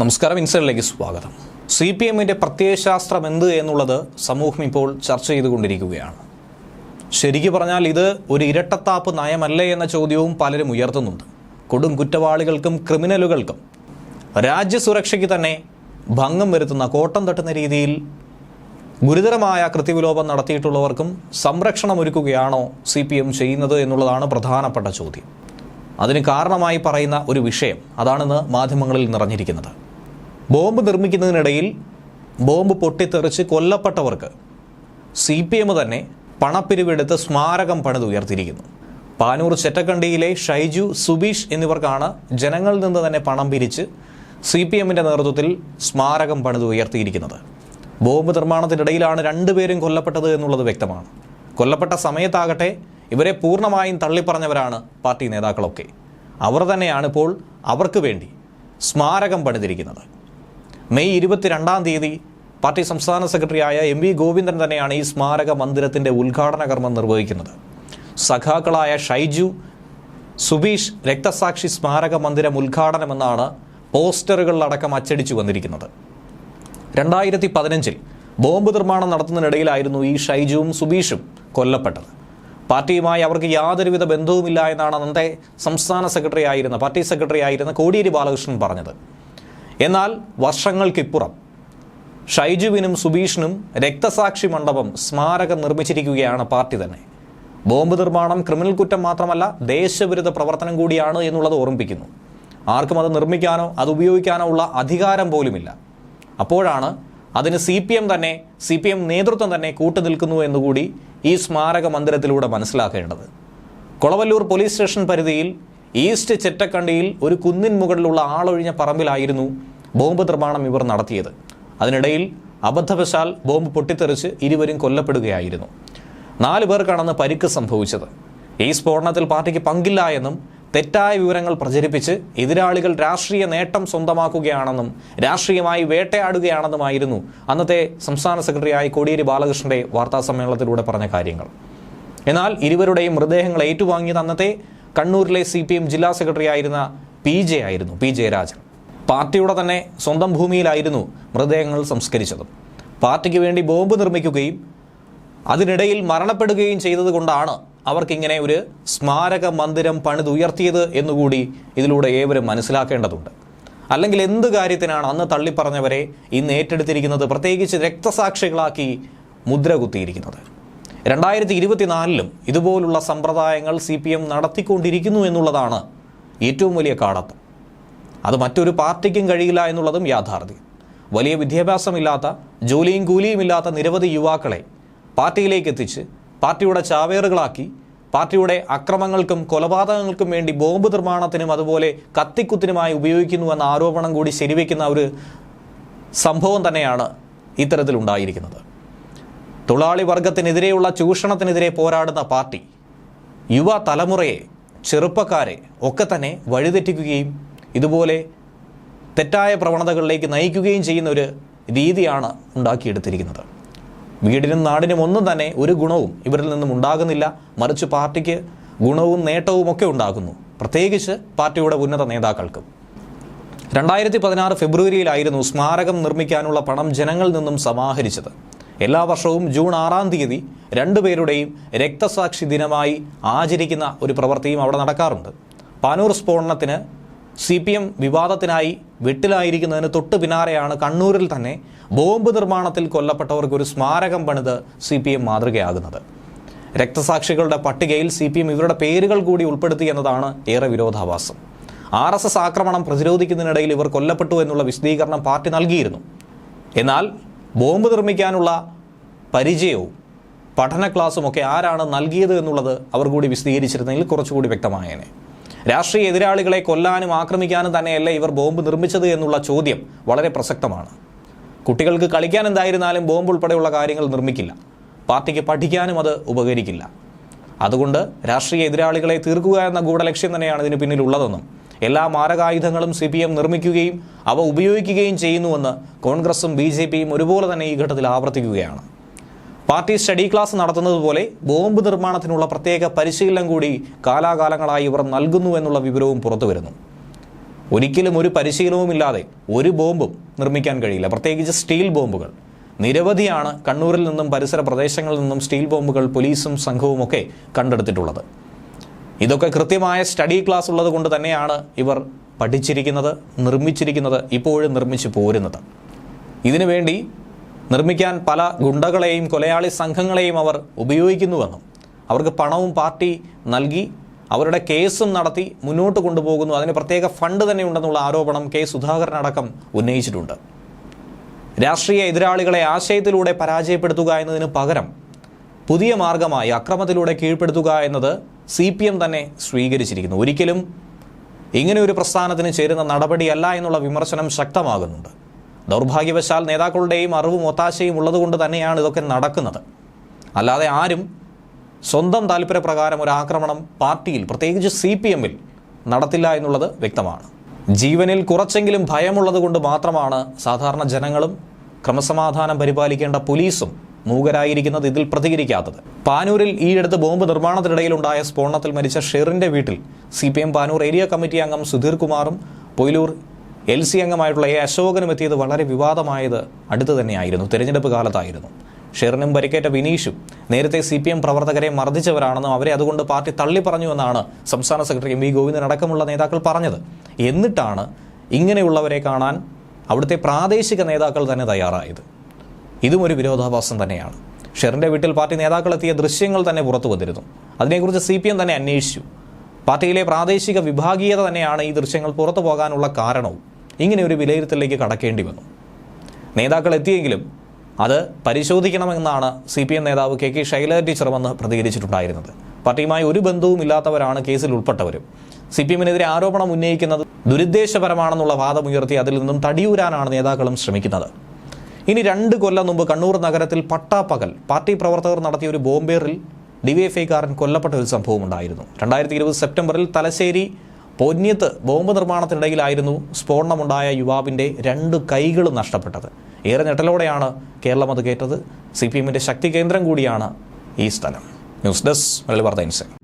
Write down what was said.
നമസ്കാരം ഇൻസൈഡിലേക്ക് സ്വാഗതം. C P എമ്മിന്റെ പ്രത്യയശാസ്ത്രം എന്ത് എന്നുള്ളത് സമൂഹം ഇപ്പോൾ ചർച്ച ചെയ്തുകൊണ്ടിരിക്കുകയാണ്. ശരിക്കു പറഞ്ഞാൽ ഇത് ഒരു ഇരട്ടത്താപ്പ് നയമല്ലേ എന്ന ചോദ്യവും പലരും ഉയർത്തുന്നുണ്ട്. കൊടും കുറ്റവാളികൾക്കും ക്രിമിനലുകൾക്കും രാജ്യസുരക്ഷയ്ക്ക് തന്നെ ഭംഗം വരുത്തുന്ന കോട്ടം തട്ടുന്ന രീതിയിൽ ഗുരുതരമായ കൃത്യവിലോപം നടത്തിയിട്ടുള്ളവർക്കും സംരക്ഷണം ഒരുക്കുകയാണോ സി പി എം ചെയ്യുന്നത് എന്നുള്ളതാണ് പ്രധാനപ്പെട്ട ചോദ്യം. അതിന് കാരണമായി പറയുന്ന ഒരു വിഷയം അതാണിന്ന് മാധ്യമങ്ങളിൽ നിറഞ്ഞിരിക്കുന്നത്. ബോംബ് നിർമ്മിക്കുന്നതിനിടയിൽ ബോംബ് പൊട്ടിത്തെറിച്ച് കൊല്ലപ്പെട്ടവർക്ക് സി പി എം തന്നെ പണപ്പിരിവെടുത്ത് സ്മാരകം പണിതുയർത്തിയിരിക്കുന്നു പാനൂർ ചെറ്റക്കണ്ടിയിലെ ഷൈജു സുബീഷ് എന്നിവർക്കാണ് ജനങ്ങളിൽ നിന്ന് തന്നെ പണം പിരിച്ച് സി പി എമ്മിന്റെ നേതൃത്വത്തിൽ സ്മാരകം പണിത് ഉയർത്തിയിരിക്കുന്നത്. ബോംബ് നിർമ്മാണത്തിനിടയിലാണ് രണ്ടുപേരും കൊല്ലപ്പെട്ടത് എന്നുള്ളത് വ്യക്തമാണ്. കൊല്ലപ്പെട്ട സമയത്താകട്ടെ ഇവരെ പൂർണമായും തള്ളിപ്പറഞ്ഞവരാണ് പാർട്ടി നേതാക്കളൊക്കെ. അവർ തന്നെയാണ് ഇപ്പോൾ അവർക്ക് വേണ്ടി സ്മാരകം പണിതിരിക്കുന്നത്. മെയ് ഇരുപത്തിരണ്ടാം തീയതി പാർട്ടി സംസ്ഥാന സെക്രട്ടറിയായ എം വി ഗോവിന്ദൻ തന്നെയാണ് ഈ സ്മാരക മന്ദിരത്തിന്റെ ഉദ്ഘാടന കർമ്മം നിർവഹിക്കുന്നത്. സഖാക്കളായ ഷൈജു സുബീഷ് രക്തസാക്ഷി സ്മാരക മന്ദിരം ഉദ്ഘാടനമെന്നാണ് പോസ്റ്ററുകളിലടക്കം അച്ചടിച്ചു വന്നിരിക്കുന്നത്. രണ്ടായിരത്തി പതിനഞ്ചിൽ ബോംബ് നിർമ്മാണം നടത്തുന്നതിനിടയിലായിരുന്നു ഈ ഷൈജുവും സുബീഷും കൊല്ലപ്പെട്ടത്. പാർട്ടിയുമായി അവർക്ക് യാതൊരുവിധ ബന്ധവുമില്ല എന്നാണ് അന്നത്തെ സംസ്ഥാന സെക്രട്ടറി ആയിരുന്ന പാർട്ടി സെക്രട്ടറി ആയിരുന്ന കോടിയേരി ബാലകൃഷ്ണൻ പറഞ്ഞത്. എന്നാൽ വർഷങ്ങൾക്കിപ്പുറം ഷൈജുവിനും സുബീഷിനും രക്തസാക്ഷി മണ്ഡപം സ്മാരകം നിർമ്മിച്ചിരിക്കുകയാണ് പാർട്ടി തന്നെ. ബോംബ് നിർമ്മാണം ക്രിമിനൽ കുറ്റം മാത്രമല്ല ദേശവിരുദ്ധ പ്രവർത്തനം കൂടിയാണ് എന്നുള്ളത് ഓർമ്മിപ്പിക്കുന്നു. ആർക്കും അത് നിർമ്മിക്കാനോ അത് ഉപയോഗിക്കാനോ ഉള്ള അധികാരം പോലുമില്ല. അപ്പോഴാണ് അതിന് സി പി എം തന്നെ സി പി എം നേതൃത്വം തന്നെ കൂട്ടുനിൽക്കുന്നു എന്നുകൂടി ഈ സ്മാരക മന്ദിരത്തിലൂടെ മനസ്സിലാക്കേണ്ടത്. കൊളവല്ലൂർ പോലീസ് സ്റ്റേഷൻ പരിധിയിൽ ഈസ്റ്റ് ചെറ്റക്കണ്ടിയിൽ ഒരു കുന്നിൻ മുകളിലുള്ള ആളൊഴിഞ്ഞ പറമ്പിലായിരുന്നു ബോംബ് നിർമ്മാണം ഇവർ നടത്തിയത്. അതിനിടയിൽ അബദ്ധവശാൽ ബോംബ് പൊട്ടിത്തെറിച്ച് ഇരുവരും കൊല്ലപ്പെടുകയായിരുന്നു. നാല് പേർക്കാണെന്ന് പരിക്ക് സംഭവിച്ചത്. ഈ സ്ഫോടനത്തിൽ പാർട്ടിക്ക് പങ്കില്ല എന്നും തെറ്റായ വിവരങ്ങൾ പ്രചരിപ്പിച്ച് എതിരാളികൾ രാഷ്ട്രീയ നേട്ടം സ്വന്തമാക്കുകയാണെന്നും രാഷ്ട്രീയമായി വേട്ടയാടുകയാണെന്നുമായിരുന്നു അന്നത്തെ സംസ്ഥാന സെക്രട്ടറിയായ കോടിയേരി ബാലകൃഷ്ണന്റെ വാർത്താസമ്മേളനത്തിലൂടെ പറഞ്ഞ കാര്യങ്ങൾ. എന്നാൽ ഇരുവരുടെയും മൃതദേഹങ്ങൾ ഏറ്റുവാങ്ങിയത് അന്നത്തെ കണ്ണൂരിലെ സി ജില്ലാ സെക്രട്ടറി ആയിരുന്ന പി ജെ ആയിരുന്നു പി ജയരാജൻ. പാർട്ടിയുടെ തന്നെ സ്വന്തം ഭൂമിയിലായിരുന്നു മൃതദേഹങ്ങൾ സംസ്കരിച്ചത്. പാർട്ടിക്ക് വേണ്ടി ബോംബ് നിർമ്മിക്കുകയും അതിനിടയിൽ മരണപ്പെടുകയും ചെയ്തതുകൊണ്ടാണ് അവർക്കിങ്ങനെ ഒരു സ്മാരക മന്ദിരം പണിതുയർത്തിയത് എന്നുകൂടി ഇതിലൂടെ ഏവരും മനസ്സിലാക്കേണ്ടതുണ്ട്. അല്ലെങ്കിൽ എന്ത് കാര്യത്തിനാണ് അന്ന് തള്ളിപ്പറഞ്ഞവരെ ഇന്ന് ഏറ്റെടുത്തിരിക്കുന്നത് പ്രത്യേകിച്ച് രക്തസാക്ഷികളാക്കി മുദ്ര കുത്തിയിരിക്കുന്നത് രണ്ടായിരത്തി ഇരുപത്തിനാലിലും ഇതുപോലുള്ള സമ്പ്രദായങ്ങൾ സി പി എം നടത്തിക്കൊണ്ടിരിക്കുന്നു എന്നുള്ളതാണ് ഏറ്റവും വലിയ കാടത്തം അത് മറ്റൊരു പാർട്ടിക്കും കഴിയില്ല എന്നുള്ളതും യാഥാർത്ഥ്യം. വലിയ വിദ്യാഭ്യാസമില്ലാത്ത ജോലിയും കൂലിയും ഇല്ലാത്ത നിരവധി യുവാക്കളെ പാർട്ടിയിലേക്ക് എത്തിച്ച് പാർട്ടിയുടെ ചാവേറുകളാക്കി പാർട്ടിയുടെ അക്രമങ്ങൾക്കും കൊലപാതകങ്ങൾക്കും വേണ്ടി ബോംബ് നിർമ്മാണത്തിനും അതുപോലെ കത്തിക്കുത്തിനുമായി ഉപയോഗിക്കുന്നു എന്ന ആരോപണം കൂടി ശരിവയ്ക്കുന്ന ഒരു സംഭവം തന്നെയാണ് ഇത്തരത്തിലുണ്ടായിരിക്കുന്നത് തൊഴിലാളി വർഗത്തിനെതിരെയുള്ള ചൂഷണത്തിനെതിരെ പോരാടുന്ന പാർട്ടി യുവ തലമുറയെ ചെറുപ്പക്കാരെ ഒക്കെ തന്നെ വഴിതെറ്റിക്കുകയും ഇതുപോലെ തെറ്റായ പ്രവണതകളിലേക്ക് നയിക്കുകയും ചെയ്യുന്ന ഒരു രീതിയാണ് ഉണ്ടാക്കിയെടുത്തിരിക്കുന്നത്. വീടിനും നാടിനും ഒന്നും തന്നെ ഒരു ഗുണവും ഇവരിൽ നിന്നും ഉണ്ടാകുന്നില്ല. മറിച്ച് പാർട്ടിക്ക് ഗുണവും നേട്ടവും ഒക്കെ ഉണ്ടാകുന്നു. പ്രത്യേകിച്ച് പാർട്ടിയുടെ ഉന്നത നേതാക്കൾക്കും. രണ്ടായിരത്തി പതിനാറ് ഫെബ്രുവരിയിലായിരുന്നു സ്മാരകം നിർമ്മിക്കാനുള്ള പണം ജനങ്ങളിൽ നിന്നും സമാഹരിച്ചത്. എല്ലാ വർഷവും ജൂൺ ആറാം തീയതി രണ്ടുപേരുടെയും രക്തസാക്ഷി ദിനമായി ആചരിക്കുന്ന ഒരു പ്രവൃത്തിയും അവിടെ നടക്കാറുണ്ട്. പാനൂർ സ്ഫോടനത്തിന് സി പി എം വിവാദത്തിനായി വെട്ടിലായിരിക്കുന്നതിന് തൊട്ട് പിന്നാലെയാണ് കണ്ണൂരിൽ തന്നെ ബോംബ് നിർമ്മാണത്തിൽ കൊല്ലപ്പെട്ടവർക്ക് ഒരു സ്മാരകം പണിത് സി പി എം മാതൃകയാകുന്നത്. രക്തസാക്ഷികളുടെ പട്ടികയിൽ സി പി എം ഇവരുടെ പേരുകൾ കൂടി ഉൾപ്പെടുത്തി എന്നതാണ് ഏറെ വിരോധാഭാസം. ആർ എസ് എസ് ആക്രമണം പ്രതിരോധിക്കുന്നതിനിടയിൽ ഇവർ കൊല്ലപ്പെട്ടു എന്നുള്ള വിശദീകരണം പാർട്ടി നൽകിയിരുന്നു. എന്നാൽ ബോംബ് നിർമ്മിക്കാനുള്ള പരിചയവും പഠന ക്ലാസ്സും ഒക്കെ ആരാണ് നൽകിയത് എന്നുള്ളത് അവർ കൂടി വിശദീകരിച്ചിരുന്നെങ്കിൽ കുറച്ചുകൂടി വ്യക്തമായേനെ. രാഷ്ട്രീയ എതിരാളികളെ കൊല്ലാനും ആക്രമിക്കാനും തന്നെയല്ല ഇവർ ബോംബ് നിർമ്മിച്ചത് എന്നുള്ള ചോദ്യം വളരെ പ്രസക്തമാണ്. കുട്ടികൾക്ക് കളിക്കാൻ എന്തായിരുന്നാലും ബോംബ് ഉൾപ്പെടെയുള്ള കാര്യങ്ങൾ നിർമ്മിക്കില്ല. പാർട്ടിക്ക് പഠിക്കാനും അത് ഉപകരിക്കില്ല. അതുകൊണ്ട് രാഷ്ട്രീയ എതിരാളികളെ തീർക്കുക എന്ന ഗൂഢലക്ഷ്യം തന്നെയാണ് ഇതിന് പിന്നിലുള്ളതെന്നും എല്ലാ മാരകായുധങ്ങളും സി പി എം നിർമ്മിക്കുകയും അവ ഉപയോഗിക്കുകയും ചെയ്യുന്നുവെന്ന് കോൺഗ്രസും ബി ജെ പിയും ഒരുപോലെ തന്നെ ഈ ഘട്ടത്തിൽ ആവർത്തിക്കുകയാണ്. പാർട്ടി സ്റ്റഡി ക്ലാസ് നടത്തുന്നതുപോലെ ബോംബ് നിർമ്മാണത്തിനുള്ള പ്രത്യേക പരിശീലനം കൂടി കാലാകാലങ്ങളായി ഇവർ നൽകുന്നു എന്നുള്ള വിവരവും പുറത്തുവരുന്നു ഒരിക്കലും ഒരു പരിശീലനവുമില്ലാതെ ഒരു ബോംബും നിർമ്മിക്കാൻ കഴിയില്ല. പ്രത്യേകിച്ച് സ്റ്റീൽ ബോംബുകൾ. നിരവധിയാണ് കണ്ണൂരിൽ നിന്നും പരിസര പ്രദേശങ്ങളിൽ നിന്നും സ്റ്റീൽ ബോംബുകൾ പോലീസും സംഘവും ഒക്കെ കണ്ടെടുത്തിട്ടുള്ളത്. ഇതൊക്കെ കൃത്യമായ സ്റ്റഡി ക്ലാസ് ഉള്ളത് കൊണ്ട് തന്നെയാണ് ഇവർ പഠിച്ചിരിക്കുന്നത് നിർമ്മിച്ചിരിക്കുന്നത് ഇപ്പോഴും നിർമ്മിച്ചു പോരുന്നത്. ഇതിനു വേണ്ടി നിർമ്മിക്കാൻ പല ഗുണ്ടകളെയും കൊലയാളി സംഘങ്ങളെയും അവർ ഉപയോഗിക്കുന്നുവെന്നും അവർക്ക് പണവും പാർട്ടി നൽകി അവരുടെ കേസും നടത്തി മുന്നോട്ട് കൊണ്ടുപോകുന്നു. അതിന് പ്രത്യേക ഫണ്ട് തന്നെ ഉണ്ടെന്നുള്ള ആരോപണം കെ സുധാകരൻ അടക്കം ഉന്നയിച്ചിട്ടുണ്ട്. രാഷ്ട്രീയ എതിരാളികളെ ആശയത്തിലൂടെ പരാജയപ്പെടുത്തുക എന്നതിന് പകരം പുതിയ മാർഗമായി അക്രമത്തിലൂടെ കീഴ്പ്പെടുത്തുക എന്നത് സി പി എം തന്നെ സ്വീകരിച്ചിരിക്കുന്നു. ഒരിക്കലും ഇങ്ങനെ ഒരു പ്രസ്ഥാനത്തിന് ചേരുന്ന നടപടിയല്ല എന്നുള്ള വിമർശനം ശക്തമാകുന്നുണ്ട്. ദൗർഭാഗ്യവശാൽ നേതാക്കളുടെയും അറിവും ഒത്താശയും ഉള്ളതുകൊണ്ട് തന്നെയാണ് ഇതൊക്കെ നടക്കുന്നത്. അല്ലാതെ ആരും സ്വന്തം താല്പര്യപ്രകാരം ഒരു ആക്രമണം പാർട്ടിയിൽ പ്രത്യേകിച്ച് സി പി എമ്മിൽ നടത്തില്ല എന്നുള്ളത് വ്യക്തമാണ്. ജീവനിൽ കുറച്ചെങ്കിലും ഭയമുള്ളത് കൊണ്ട് മാത്രമാണ് സാധാരണ ജനങ്ങളും ക്രമസമാധാനം പരിപാലിക്കേണ്ട പോലീസും മൂകരായിരിക്കുന്നത് ഇതിൽ പ്രതികരിക്കാത്തത്. പാനൂരിൽ ഈയടുത്ത് ബോംബ് നിർമ്മാണത്തിനിടയിലുണ്ടായ സ്ഫോടനത്തിൽ മരിച്ച ഷെറിന്റെ വീട്ടിൽ C P M Panoor area committee അംഗം സുധീർ കുമാറും പൊയിലൂർ എൽ സി അംഗമായിട്ടുള്ള എ അശോകനും എത്തിയത് വളരെ വിവാദമായത് അടുത്തു തന്നെയായിരുന്നു. തിരഞ്ഞെടുപ്പ് കാലത്തായിരുന്നു. ഷെറിനും പരിക്കേറ്റ വിനീഷും നേരത്തെ സി പി എം പ്രവർത്തകരെ മർദ്ദിച്ചവരാണെന്നും അവരെ അതുകൊണ്ട് പാർട്ടി തള്ളി പറഞ്ഞു എന്നാണ് സംസ്ഥാന സെക്രട്ടറി എം വി ഗോവിന്ദൻ അടക്കമുള്ള നേതാക്കൾ പറഞ്ഞത്. എന്നിട്ടാണ് ഇങ്ങനെയുള്ളവരെ കാണാൻ അവിടുത്തെ പ്രാദേശിക നേതാക്കൾ തന്നെ തയ്യാറായത്. ഇതും ഒരു വിരോധാഭാസം തന്നെയാണ്. ഷെറിന്റെ വീട്ടിൽ പാർട്ടി നേതാക്കൾ എത്തിയ ദൃശ്യങ്ങൾ തന്നെ പുറത്തു വന്നിരുന്നു. അതിനെക്കുറിച്ച് സി പി എം തന്നെ അന്വേഷിച്ചു. പാർട്ടിയിലെ പ്രാദേശിക വിഭാഗീയത തന്നെയാണ് ഈ ദൃശ്യങ്ങൾ പുറത്തു പോകാനുള്ള കാരണവും. ഇങ്ങനെ ഒരു വിലയിരുത്തലിലേക്ക് കടക്കേണ്ടി വന്നു. നേതാക്കൾ എത്തിയെങ്കിലും അത് പരിശോധിക്കണമെന്നാണ് സി പി എം നേതാവ് കെ കെ ശൈലജ ടീച്ചർ വന്ന് പ്രതികരിച്ചിട്ടുണ്ടായിരുന്നത്. പാർട്ടിയുമായി ഒരു ബന്ധവും ഇല്ലാത്തവരാണ് കേസിൽ ഉൾപ്പെട്ടവരും. സി പി എമ്മിനെതിരെ ആരോപണം ഉന്നയിക്കുന്നത് ദുരുദ്ദേശപരമാണെന്നുള്ള വാദമുയർത്തി അതിൽ നിന്നും തടിയൂരാനാണ് നേതാക്കളും ശ്രമിക്കുന്നത്. ഇനി രണ്ട് കൊല്ലം മുമ്പ് കണ്ണൂർ നഗരത്തിൽ പട്ടാപ്പകൽ പാർട്ടി പ്രവർത്തകർ നടത്തിയ ഒരു ബോംബേറിൽ ഡിവൈഎഫ്ഐക്കാരൻ കൊല്ലപ്പെട്ട ഒരു സംഭവം ഉണ്ടായിരുന്നു. രണ്ടായിരത്തി ഇരുപത് സെപ്റ്റംബറിൽ തലശ്ശേരി പൊന്യത്ത് ബോംബ് നിർമ്മാണത്തിനിടയിലായിരുന്നു സ്ഫോടനമുണ്ടായ യുവാവിന്റെ രണ്ട് കൈകളും നഷ്ടപ്പെട്ടത്. ഏറെ ഞെട്ടലോടെയാണ് കേരളം അത് കേട്ടത്. സി പി എമ്മിന്റെ ശക്തി കേന്ദ്രം കൂടിയാണ് ഈ സ്ഥലം. ന്യൂസ് ഡെസ്ക് മലയാളി വാർത്ത ഇൻസൈറ്റ്.